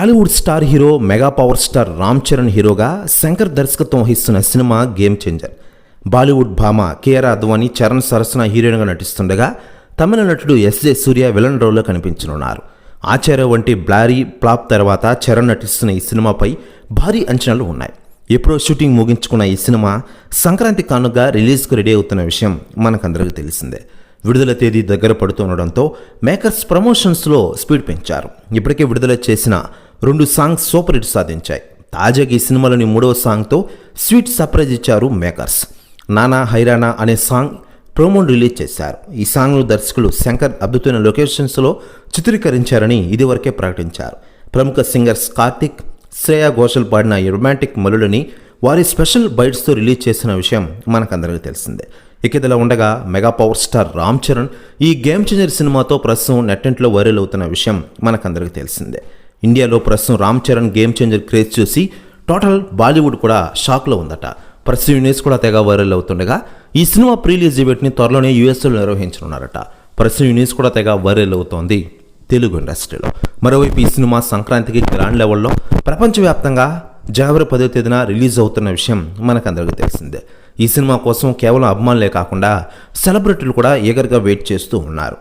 Tollywood star hero mega power star Ram Charan హీరోగా శంకర్ దర్శకత్వం వహిస్తున్న సినిమా గేమ్ చేంజర్. బాలీవుడ్ భామ కేఆర్ అద్వానీ చరణ్ సరసన హీరోయిన్గా నటిస్తుండగా తమిళ నటుడు ఎస్జే సూర్య విలన్ రోల్లో కనిపించనున్నారు. ఆచార్య వంటి బ్లారీ ప్లాప్ తర్వాత చరణ్ నటిస్తున్న ఈ సినిమాపై భారీ అంచనాలు ఉన్నాయి. ఎప్పుడో షూటింగ్ ముగించుకున్న ఈ సినిమా సంక్రాంతి కానుగా రిలీజ్కు రెడీ అవుతున్న విషయం మనకందరికీ తెలిసిందే. విడుదల తేదీ దగ్గర పడుతుండడంతో మేకర్స్ ప్రమోషన్స్లో స్పీడ్ పెంచారు. ఇప్పటికే విడుదల చేసిన రెండు సాంగ్స్ సూపర్ హిట్ సాధించాయి. తాజాగా ఈ సినిమాలోని మూడవ సాంగ్తో స్వీట్ సర్ప్రైజ్ ఇచ్చారు మేకర్స్. నానా హైరానా అనే సాంగ్ ప్రోమోను రిలీజ్ చేశారు. ఈ సాంగ్ను దర్శకులు శంకర్ అద్భుతమైన లొకేషన్స్లో చిత్రీకరించారని ఇదివరకే ప్రకటించారు. ప్రముఖ సింగర్స్ కార్తిక్ శ్రేయా ఘోషల్ పాడిన ఈ రొమాంటిక్ మలులని వారి స్పెషల్ బైట్స్తో రిలీజ్ చేసిన విషయం మనకందరికీ తెలిసిందే. ఇక ఇదిలా ఉండగా mega power star Ram Charan ఈ గేమ్ చేంజర్ సినిమాతో ప్రస్తుతం నెట్టింట్లో వైరల్ అవుతున్న విషయం మనకందరికీ తెలిసిందే. ఇండియాలో ప్రస్తుతం Ram Charan game changer craze చూసి టోటల్ బాలీవుడ్ కూడా షాక్లో ఉందట. ప్రస్తుతం యూనిస్ కూడా తెగ వైరల్ అవుతుండగా ఈ సినిమా ప్రీలీజ్ ఈవెంట్ని త్వరలోనే యూఎస్లో నిర్వహించనున్నారట. ప్రస్తుతం యూనిస్ కూడా తెగ వైరల్ అవుతోంది తెలుగు ఇండస్ట్రీలో. మరోవైపు ఈ సినిమా సంక్రాంతికి గ్రాండ్ లెవెల్లో ప్రపంచవ్యాప్తంగా జనవరి పదో తేదీన రిలీజ్ అవుతున్న విషయం మనకందరికీ తెలిసిందే. ఈ సినిమా కోసం కేవలం అభిమానులే కాకుండా సెలబ్రిటీలు కూడా ఈగర్గా వెయిట్ చేస్తూ ఉన్నారు.